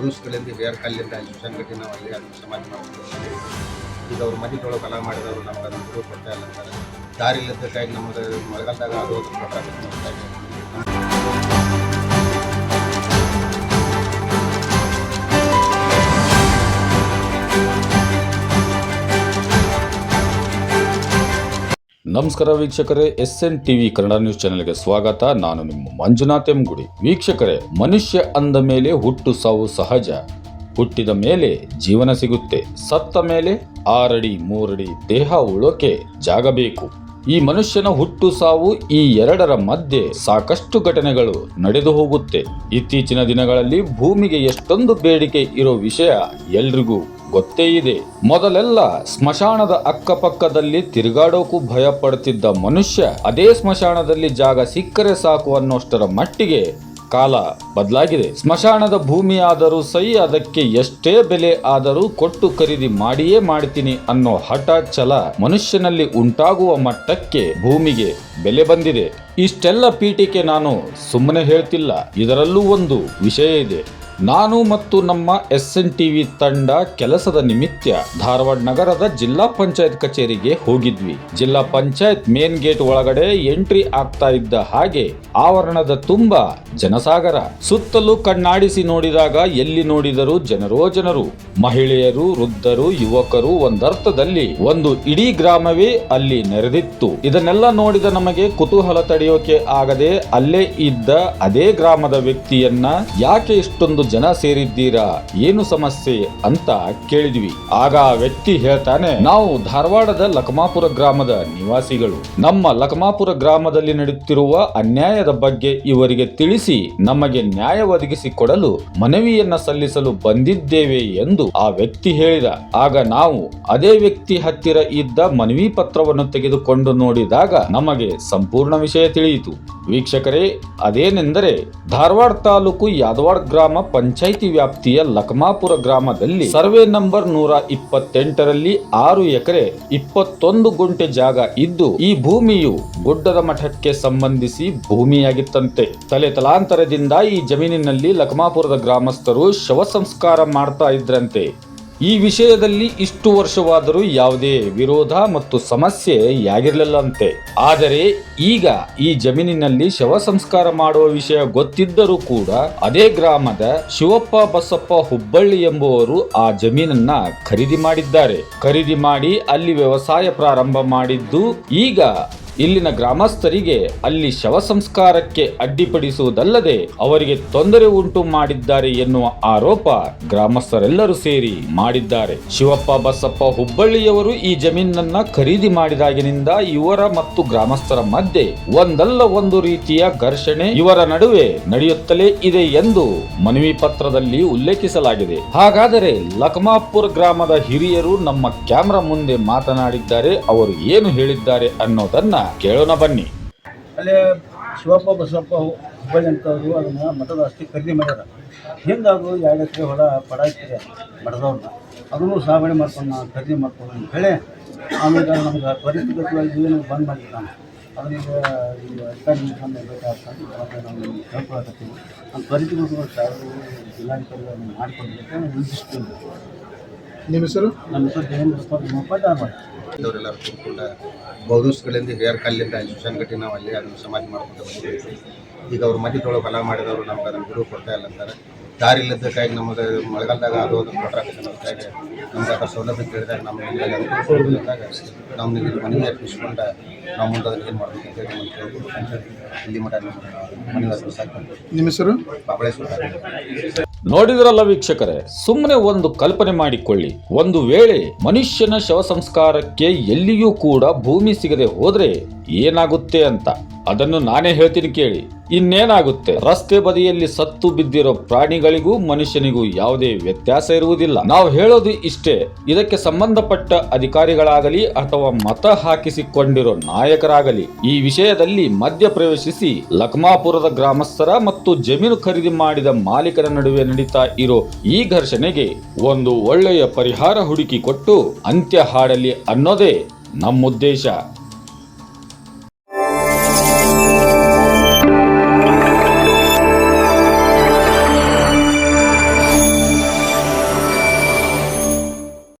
ಬಹುದಿವಸಗಳಿಂದ ಹಿರಿಯರ ಕಾಲದಿಂದ ಅಲ್ಲಿ ಕಟ್ಟಿ ನಾವು ಅಲ್ಲಿ ಅಲ್ಲಿ ಸಮಾಜ ಮಾಡ್ತೀವಿ. ಈಗ ಅವ್ರ ಮನೆಗಳು ಹೊಲ ಮಾಡಿದವರು ನಮ್ಗೆ ಅದನ್ನು ಗುರು ಇಲ್ಲ ಅಂತಾರೆ. ದಾರಿ ಇಲ್ಲದಕ್ಕಾಗಿ ನಮಗೆ ಮಳೆಗಾಲದಾಗ ಅದು ಹೋದ್ರೆ ನಮಸ್ಕಾರ ವೀಕ್ಷಕರೇ S N TV Kannada news ಚಾನೆಲ್ಗೆ ಸ್ವಾಗತ. ನಾನು ನಿಮ್ಮ ಮಂಜುನಾಥ್ ಎಂಗುಡಿ. ವೀಕ್ಷಕರೇ, ಮನುಷ್ಯ ಅಂದ ಮೇಲೆ ಹುಟ್ಟು ಸಾವು ಸಹಜ. ಹುಟ್ಟಿದ ಮೇಲೆ ಜೀವನ ಸಿಗುತ್ತೆ. ಸತ್ತ ಮೇಲೆ ಆರಡಿ ಮೂರಡಿ ದೇಹ ಉಳೋಕೆ ಜಾಗ ಬೇಕು ಈ ಮನುಷ್ಯನ ಹುಟ್ಟು ಸಾವು ಈ ಎರಡರ ಮಧ್ಯೆ ಸಾಕಷ್ಟು ಘಟನೆಗಳು ನಡೆದು ಹೋಗುತ್ತೆ. ಇತ್ತೀಚಿನ ದಿನಗಳಲ್ಲಿ ಭೂಮಿಗೆ ಎಷ್ಟೊಂದು ಬೇಡಿಕೆ ಇರೋ ವಿಷಯ ಎಲ್ರಿಗೂ ಗೊತ್ತೇ ಇದೆ. ಮೊದಲೆಲ್ಲ ಸ್ಮಶಾನದ ಅಕ್ಕಪಕ್ಕದಲ್ಲಿ ತಿರುಗಾಡೋಕು ಭಯ ಪಡ್ತಿದ್ದ ಮನುಷ್ಯ ಅದೇ ಸ್ಮಶಾನದಲ್ಲಿ ಜಾಗ ಸಿಕ್ಕರೆ ಸಾಕು ಅನ್ನೋಷ್ಟರ ಮಟ್ಟಿಗೆ ಕಾಲ ಬದಲಾಗಿದೆ. ಸ್ಮಶಾನದ ಭೂಮಿ ಆದರೂ ಸೈ ಅದಕ್ಕೆ ಎಷ್ಟೇ ಬೆಲೆ ಆದರೂ ಕೊಟ್ಟು ಖರೀದಿ ಮಾಡಿಯೇ ಮಾಡ್ತೀನಿ ಅನ್ನೋ ಹಠ ಛಲ ಮನುಷ್ಯನಲ್ಲಿ ಉಂಟಾಗುವ ಮಟ್ಟಕ್ಕೆ ಭೂಮಿಗೆ ಬೆಲೆ ಬಂದಿದೆ. ಇಷ್ಟೆಲ್ಲ ಪೀಠಿಕೆ ನಾನು ಸುಮ್ಮನೆ ಹೇಳ್ತಿಲ್ಲ. ಇದರಲ್ಲೂ ಒಂದು ವಿಷಯ ಇದೆ. ನಾನು ಮತ್ತು ನಮ್ಮ ಎಸ್ ಎನ್ ಟಿ ವಿ ತಂಡ ಕೆಲಸದ ನಿಮಿತ್ತ ಧಾರವಾಡ ನಗರದ ಜಿಲ್ಲಾ ಪಂಚಾಯತ್ ಕಚೇರಿಗೆ ಹೋಗಿದ್ವಿ. ಜಿಲ್ಲಾ ಪಂಚಾಯತ್ ಮೇನ್ ಗೇಟ್ ಒಳಗಡೆ ಎಂಟ್ರಿ ಆಗ್ತಾ ಇದ್ದ ಹಾಗೆ ಆವರಣದ ತುಂಬಾ ಜನಸಾಗರ. ಸುತ್ತಲೂ ಕಣ್ಣಾಡಿಸಿ ನೋಡಿದಾಗ ಎಲ್ಲಿ ನೋಡಿದರೂ ಜನರೋ ಜನರು. ಮಹಿಳೆಯರು, ವೃದ್ಧರು, ಯುವಕರು ಒಂದರ್ಥದಲ್ಲಿ ಒಂದು ಇಡೀ ಗ್ರಾಮವೇ ಅಲ್ಲಿ ನೆರೆದಿತ್ತು. ಇದನ್ನೆಲ್ಲ ನೋಡಿದ ನಮಗೆ ಕುತೂಹಲ ತಡೆಯೋಕೆ ಆಗದೆ ಅಲ್ಲೇ ಇದ್ದ ಅದೇ ಗ್ರಾಮದ ವ್ಯಕ್ತಿಯನ್ನ ಯಾಕೆ ಇಷ್ಟೊಂದು ಜನ ಸೇರಿದ್ದೀರಾ? ಏನು ಸಮಸ್ಯೆ ಅಂತ ಕೇಳಿದ್ವಿ. ಆಗ ಆ ವ್ಯಕ್ತಿ ಹೇಳ್ತಾನೆ, ನಾವು ಧಾರವಾಡದ ಲಕಮಾಪುರ ಗ್ರಾಮದ ನಿವಾಸಿಗಳು. ನಮ್ಮ ಲಕಮಾಪುರ ಗ್ರಾಮದಲ್ಲಿ ನಡೆಯುತ್ತಿರುವ ಅನ್ಯಾಯದ ಬಗ್ಗೆ ಇವರಿಗೆ ತಿಳಿಸಿ, ನಮಗೆ ನ್ಯಾಯ ಒದಗಿಸಿಕೊಡಲು ಮನವಿಯನ್ನ ಸಲ್ಲಿಸಲು ಬಂದಿದ್ದೇವೆ ಎಂದು ಆ ವ್ಯಕ್ತಿ ಹೇಳಿದ. ಆಗ ನಾವು ಅದೇ ವ್ಯಕ್ತಿ ಹತ್ತಿರ ಇದ್ದ ಮನವಿ ಪತ್ರವನ್ನು ತೆಗೆದುಕೊಂಡು ನೋಡಿದಾಗ ನಮಗೆ ಸಂಪೂರ್ಣ ವಿಷಯ ತಿಳಿಯಿತು. ವೀಕ್ಷಕರೇ, ಅದೇನೆಂದರೆ ಧಾರವಾಡ ತಾಲೂಕು ಯಾದವಾಡ ಗ್ರಾಮ ಪಂಚಾಯಿತಿ ವ್ಯಾಪ್ತಿಯ ಲಕಮಾಪುರ ಗ್ರಾಮದಲ್ಲಿ ಸರ್ವೆ ನಂಬರ್ ನೂರ ಇಪ್ಪತ್ತೆಂಟರಲ್ಲಿ ಆರು ಎಕರೆ ಇಪ್ಪತ್ತೊಂದು ಗುಂಟೆ ಜಾಗ ಇದ್ದು, ಈ ಭೂಮಿಯು ಗುಡ್ಡದ ಮಠಕ್ಕೆ ಸಂಬಂಧಿಸಿ ಭೂಮಿಯಾಗಿತ್ತಂತೆ. ತಲೆ ತಲಾಂತರದಿಂದ ಈ ಜಮೀನಿನಲ್ಲಿ ಲಕಮಾಪುರದ ಗ್ರಾಮಸ್ಥರು ಶವ ಸಂಸ್ಕಾರ ಮಾಡ್ತಾ ಇದ್ರಂತೆ. ಈ ವಿಷಯದಲ್ಲಿ ಇಷ್ಟು ವರ್ಷವಾದರೂ ಯಾವುದೇ ವಿರೋಧ ಮತ್ತು ಸಮಸ್ಯೆ ಯಾಗಿರಲಿಲ್ಲಂತೆ. ಆದರೆ ಈಗ ಈ ಜಮೀನಿನಲ್ಲಿ ಶವ ಸಂಸ್ಕಾರ ಮಾಡುವ ವಿಷಯ ಗೊತ್ತಿದ್ದರೂ ಕೂಡ ಅದೇ ಗ್ರಾಮದ ಶಿವಪ್ಪ ಬಸಪ್ಪ ಹುಬ್ಬಳ್ಳಿ ಎಂಬುವರು ಆ ಜಮೀನನ್ನ ಖರೀದಿ ಮಾಡಿದ್ದಾರೆ. ಖರೀದಿ ಮಾಡಿ ಅಲ್ಲಿ ವ್ಯವಸಾಯ ಪ್ರಾರಂಭ ಮಾಡಿದ್ದು ಈಗ ಇಲ್ಲಿನ ಗ್ರಾಮಸ್ಥರಿಗೆ ಅಲ್ಲಿ ಶವ ಸಂಸ್ಕಾರಕ್ಕೆ ಅಡ್ಡಿಪಡಿಸುವುದಲ್ಲದೆ ಅವರಿಗೆ ತೊಂದರೆ ಉಂಟು ಮಾಡಿದ್ದಾರೆ ಎನ್ನುವ ಆರೋಪ ಗ್ರಾಮಸ್ಥರೆಲ್ಲರೂ ಸೇರಿ ಮಾಡಿದ್ದಾರೆ. ಶಿವಪ್ಪ ಬಸಪ್ಪ ಹುಬ್ಬಳ್ಳಿಯವರು ಈ ಜಮೀನನ್ನ ಖರೀದಿ ಮಾಡಿದಾಗಿನಿಂದ ಇವರ ಮತ್ತು ಗ್ರಾಮಸ್ಥರ ಮಧ್ಯೆ ಒಂದಲ್ಲ ಒಂದು ರೀತಿಯ ಘರ್ಷಣೆ ಇವರ ನಡುವೆ ನಡೆಯುತ್ತಲೇ ಇದೆ ಎಂದು ಮನವಿ ಪತ್ರದಲ್ಲಿ ಉಲ್ಲೇಖಿಸಲಾಗಿದೆ. ಹಾಗಾದರೆ ಲಕ್ಮಾಪುರ್ ಗ್ರಾಮದ ಹಿರಿಯರು ನಮ್ಮ ಕ್ಯಾಮ್ರಾ ಮುಂದೆ ಮಾತನಾಡಿದ್ದಾರೆ, ಅವರು ಏನು ಹೇಳಿದ್ದಾರೆ ಅನ್ನೋದನ್ನ ಕೇಳೋಣ ಬನ್ನಿ. ಅಲ್ಲಿ ಶಿವಪ್ಪ ಬಸವಪ್ಪ ಹುಬ್ಬಳ್ಳಿ ಅಂತವರು ಅದನ್ನು ಮಠದ ಅಷ್ಟೇ ಖರೀದಿ ಮಾಡ್ಯಾರ. ಹಿಂದೆ ಎರಡು ಎಕರೆ ಹೊಲ ಪಡ ಇಟ್ಟಿದೆ ಮಠದವ್ರನ್ನ. ಅದನ್ನು ಸಾಗಣೆ ಮಾಡ್ಕೊಂಡು ನಾನು ಖರೀದಿ ಮಾಡ್ಕೊಂಡು ಅಂತ ಹೇಳಿ ಆಮೇಲೆ ನಮ್ಗೆ ಪರಿಸ್ಥಿತಿಗತವಾಗಿ ಏನು ಬಂದ್ ಮಾಡಿದ್ದಾನೆ ಅದನ್ನ ಈಗ ಅಧಿಕಾರಿ ಬೇಕಾಗ್ತದೆ ನಾವು ಹೇಳ್ಕೊಳಕತ್ತೀವಿ. ನಾನು ಪರಿಸ್ಥಿತಿಗಳು ಸಾರು ಜಿಲ್ಲಾಧಿಕಾರಿ ಅದನ್ನು ಮಾಡಿಕೊಡ್ಬೇಕು ನಿರ್ದಿಷ್ಟ ನಿಮ್ಮ ಹೆಸರು? ನಮ್ಮ ಹೆಸರು ದೇವೇಂದ್ರ ತಿಮ್ಮಪ್ಪ ಧಾರವಾಡ ಕೂತ್ಕೊಂಡ ಬಹುದಿವಸಗಳಿಂದ ಹಿರಿಯರ ಕಾಲದಿಂದ ಅಲ್ಲಿ ಸಂಘಟನೆ ನಾವು ಅಲ್ಲಿ ಅದನ್ನು ಸಮಾಜ ಮಾಡ್ಕೊಂಡು ಬಂದಿದ್ದೀವಿ. ಈಗ ಅವ್ರ ಮಧ್ಯದೊಳಗೆ ಹೊಲ ಮಾಡಿದವರು ನಮ್ಗೆ ಅದನ್ನು ಗುರು ಕೊಡ್ತಾ ಇಲ್ಲ ಅಂತಾರೆ. ದಾರಿ ಇಲ್ಲದಕ್ಕಾಗಿ ನಮಗೆ ಮಳೆಗಾಲದಾಗ ಅದು ಕೊಟ್ಟಾಕತ್ತೆ ನೋಡ್ತಾಗೆ ನಮ್ಗೆ ಅದರ ಸೌಲಭ್ಯ ಕೇಳಿದಾಗ ನಮ್ಮ ಅನುಕೂಲಿಸಿದಾಗ ನಮ್ಮ ಕೊಡಬೇಕಾಗ ನಾವು ಇಲ್ಲಿ ಮನವಿ ಅರ್ಪಿಸ್ಕೊಂಡು ನಾವು ಮುಂದೆ ಅದನ್ನು ಏನು ಮಾಡಬೇಕು ಅಂತ ಹೇಳಿ ಅಂತ ಇಲ್ಲಿ ಮಠ ಅರ್ಪಿಸಾಕ ನಿಮ್ಮ ಹೆಸರು? ಬಾಬಳೇಶ್ವರ. ನೋಡಿದ್ರಲ್ಲ ವೀಕ್ಷಕರೇ? ಸುಮ್ಮನೆ ಒಂದು ಕಲ್ಪನೆ ಮಾಡಿಕೊಳ್ಳಿ. ಒಂದು ವೇಳೆ ಮನುಷ್ಯನ ಶವ ಸಂಸ್ಕಾರಕ್ಕೆ ಎಲ್ಲಿಯೂ ಕೂಡ ಭೂಮಿ ಸಿಗದೆ ಹೋದ್ರೆ ಏನಾಗುತ್ತೆ ಅಂತ. ಅದನ್ನು ನಾನೇ ಹೇಳ್ತೀನಿ ಕೇಳಿ. ಇನ್ನೇನಾಗುತ್ತೆ? ರಸ್ತೆ ಬದಿಯಲ್ಲಿ ಸತ್ತು ಬಿದ್ದಿರೋ ಪ್ರಾಣಿಗಳಿಗೂ ಮನುಷ್ಯನಿಗೂ ಯಾವುದೇ ವ್ಯತ್ಯಾಸ ಇರುವುದಿಲ್ಲ. ನಾವು ಹೇಳೋದು ಇಷ್ಟೇ. ಇದಕ್ಕೆ ಸಂಬಂಧಪಟ್ಟ ಅಧಿಕಾರಿಗಳಾಗಲಿ ಅಥವಾ ಮತ ಹಾಕಿಸಿಕೊಂಡಿರೋ ನಾಯಕರಾಗಲಿ, ಈ ವಿಷಯದಲ್ಲಿ ಮಧ್ಯ ಪ್ರವೇಶಿಸಿ ಲಕ್ಮಾಪುರದ ಗ್ರಾಮಸ್ಥರ ಮತ್ತು ಜಮೀನು ಖರೀದಿ ಮಾಡಿದ ಮಾಲೀಕರ ನಡುವೆ ನಡೀತಾ ಇರೋ ಈ ಘರ್ಷಣೆಗೆ ಒಂದು ಒಳ್ಳೆಯ ಪರಿಹಾರ ಹುಡುಕಿ ಕೊಟ್ಟು ಅಂತ್ಯ ಹಾಡಲಿ ಅನ್ನೋದೇ ನಮ್ಮ ಉದ್ದೇಶ